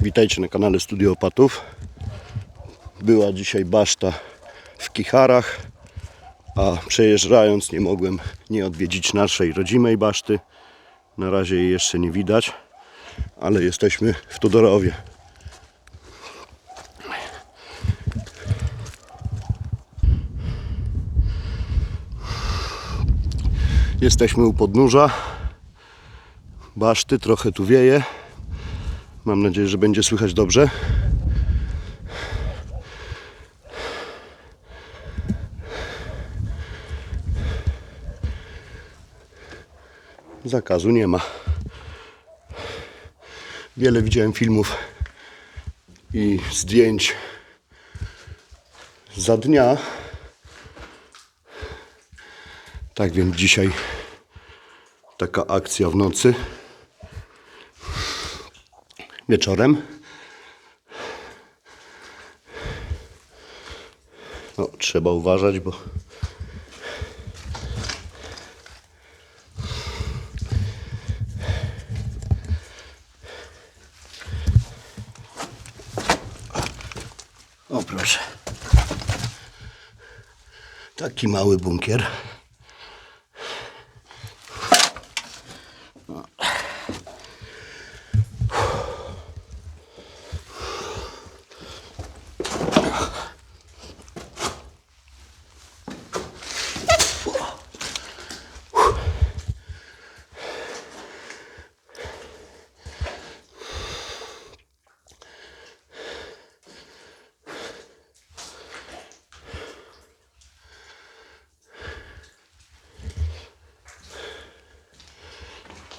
Witajcie na kanale Studio Opatów. Była dzisiaj baszta w Kicharach, a przejeżdżając nie mogłem nie odwiedzić naszej rodzimej baszty. Na razie jej jeszcze nie widać, ale jesteśmy w Tudorowie. Jesteśmy u podnóża baszty, trochę tu wieje. Mam nadzieję, że będzie słychać dobrze. Zakazu nie ma. Wiele widziałem filmów i zdjęć za dnia. Tak więc dzisiaj taka akcja w nocy wieczorem. No, trzeba uważać, bo O proszę. Taki mały bunkier.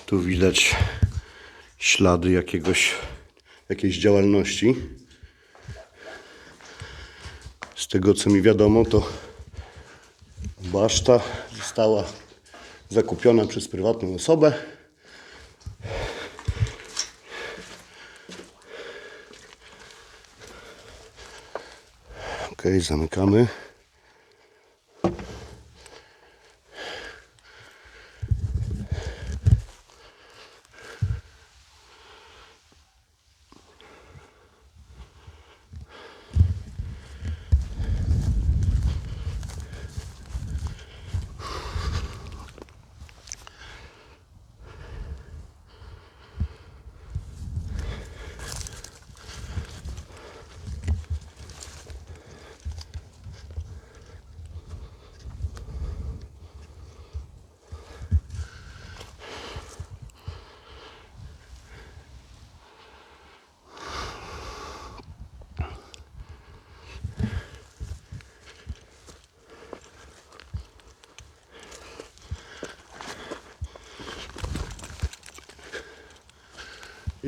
Tu widać ślady jakiegoś, jakiejś działalności. Z tego co mi wiadomo, to baszta została zakupiona przez prywatną osobę. Ok, zamykamy.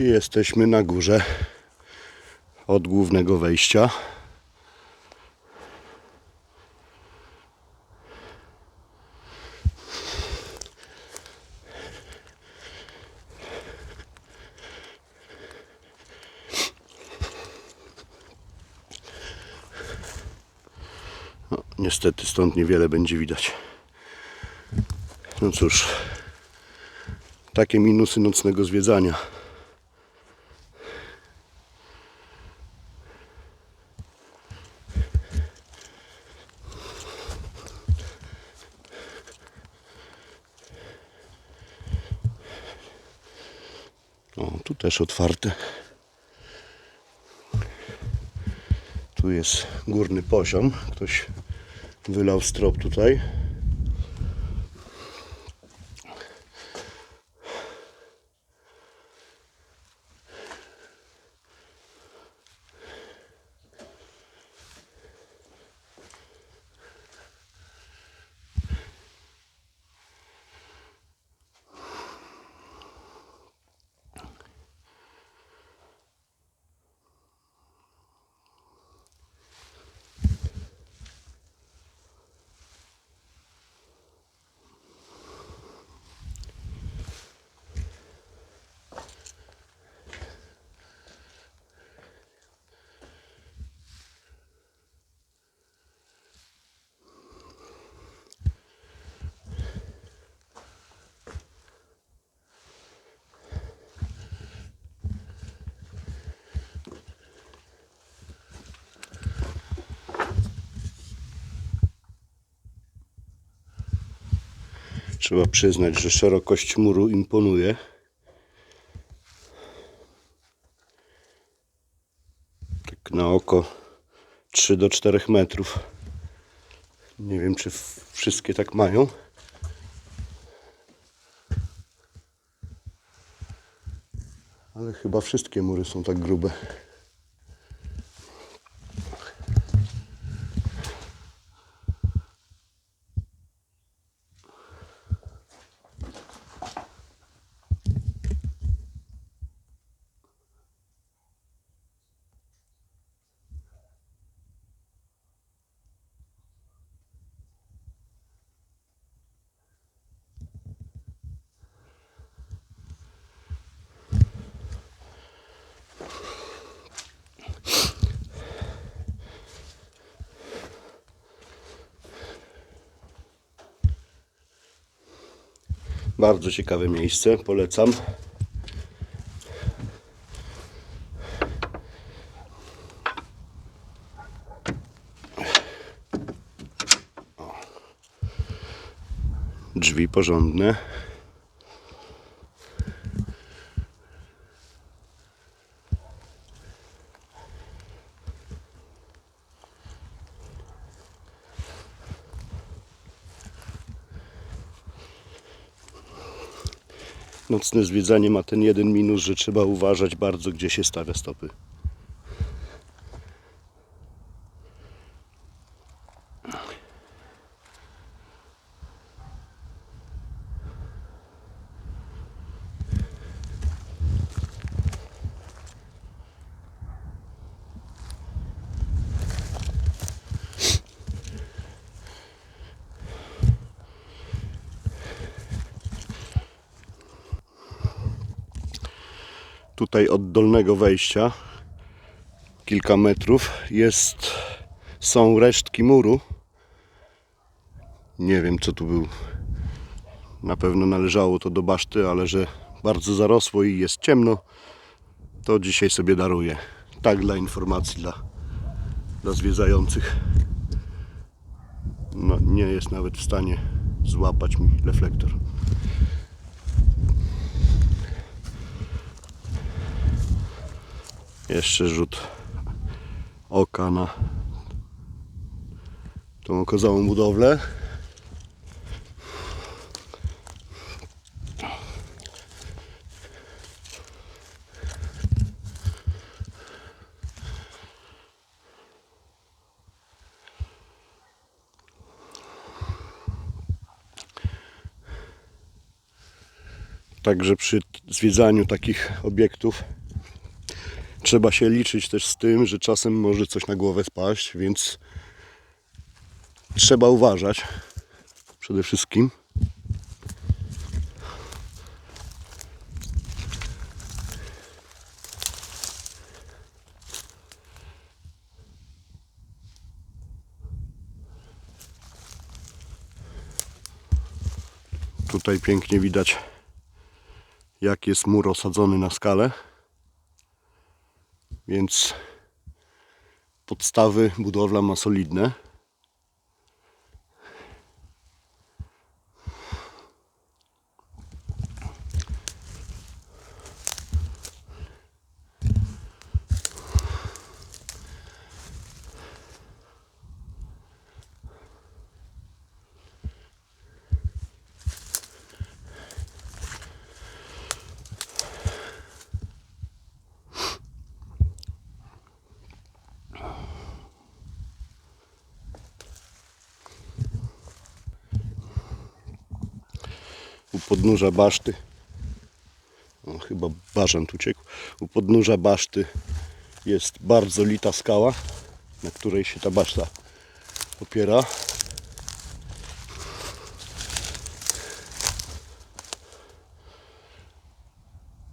I jesteśmy na górze od głównego wejścia. No, niestety stąd niewiele będzie widać. No cóż, takie minusy nocnego zwiedzania. O, tu też otwarte. Tu jest górny poziom. Ktoś wylał strop tutaj. Trzeba przyznać, że szerokość muru imponuje. Tak na oko 3 do 4 metrów. Nie wiem, czy wszystkie tak mają. Ale chyba wszystkie mury są tak grube. Bardzo ciekawe miejsce, polecam. Drzwi porządne. Nocne zwiedzanie ma ten jeden minus, że trzeba uważać bardzo, gdzie się stawia stopy. Tutaj od dolnego wejścia, kilka metrów, jest, są resztki muru. Nie wiem, co tu był. Na pewno należało to do baszty, ale że bardzo zarosło i jest ciemno, to dzisiaj sobie daruję. Tak dla informacji dla, dla zwiedzających. No, nie jest nawet w stanie złapać mi reflektor. Jeszcze rzut oka na tą okazałą budowlę. Także przy zwiedzaniu takich obiektów trzeba się liczyć też z tym, że czasem może coś na głowę spaść, więc trzeba uważać przede wszystkim. Tutaj pięknie widać, jak jest mur osadzony na skalę więc podstawy budowla ma solidne. U podnóża baszty. O, chyba bażant uciekł. U podnóża baszty jest bardzo lita skała, na której się ta baszta opiera.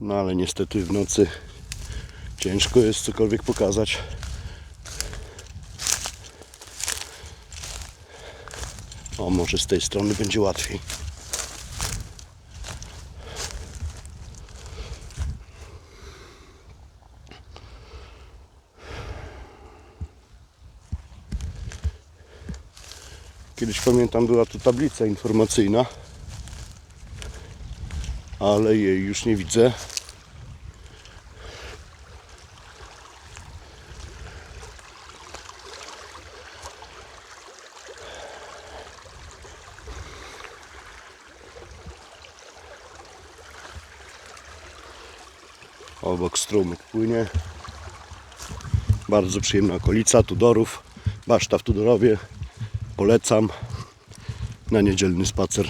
No ale niestety w nocy ciężko jest cokolwiek pokazać. O, może z tej strony będzie łatwiej. Kiedyś pamiętam była tu tablica informacyjna ale jej już nie widzę. Obok strumyk płynie. Bardzo przyjemna okolica Tudorów. Baszta w Tudorowie. Polecam. Na niedzielny spacer